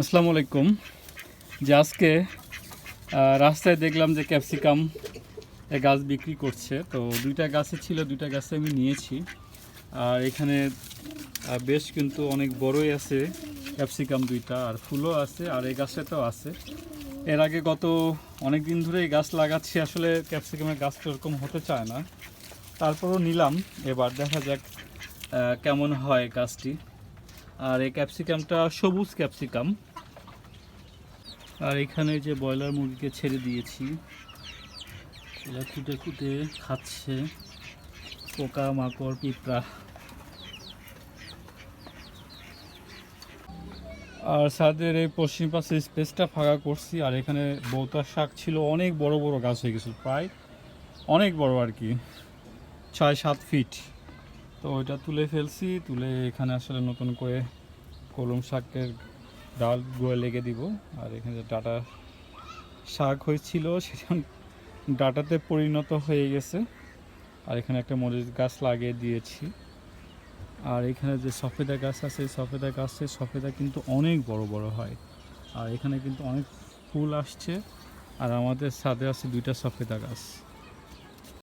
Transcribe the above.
আসসালামু আলাইকুম। যে আজকে রাস্তায় দেখলাম যে ক্যাপসিকাম গাছ বিক্রি করছে। তো দুইটা গাছে ছিল, দুইটা গাছে আমি নিয়েছি। আর এখানে বেশ কিন্তু অনেক বড়ই আছে ক্যাপসিকাম দুইটা, আর ফুলও আছে, আর এই গাছটাতেও আছে। এর আগে গত অনেক দিন ধরে এই গাছ লাগাচ্ছি, আসলে ক্যাপসিকামের গাছটা ওরকম হতে চায় না। তারপরও নিলাম, এবার দেখা যাক কেমন হয় গাছটি। আর এই ক্যাপসিকামটা সবুজ ক্যাপসিকাম। আর এখানে যে ব্রয়লার মুরগিকে ছেড়ে দিয়েছি, এরা কুটে কুটে খাচ্ছে। পোকা, মাকড়, পিঁপড়া। আর ছাদের এই পশ্চিম পাশে স্পেসটা ফাঁকা করছি, আর এখানে বৌতার শাক ছিল, অনেক বড় বড় গাছ হয়ে গেছিল, প্রায় অনেক বড় আর কি, ছয় সাত ফিট। তো ওইটা তুলে ফেলছি, তুলে এখানে আসলে নতুন করে কলম শাকের ডাল গোয়া লেগে দিব। আর এখানে যে ডাটা শাক হয়েছিল, সেটা ডাটাতে পরিণত হয়ে গেছে। আর এখানে একটা মরিচ গাছ লাগিয়ে দিয়েছি। আর এখানে যে সফেদা গাছ আছে, সফেদা গাছে সফেদা কিন্তু অনেক বড় বড় হয়। আর এখানে কিন্তু অনেক ফুল আসছে। আর আমাদের সাথে আছে দুইটা সফেদা গাছ।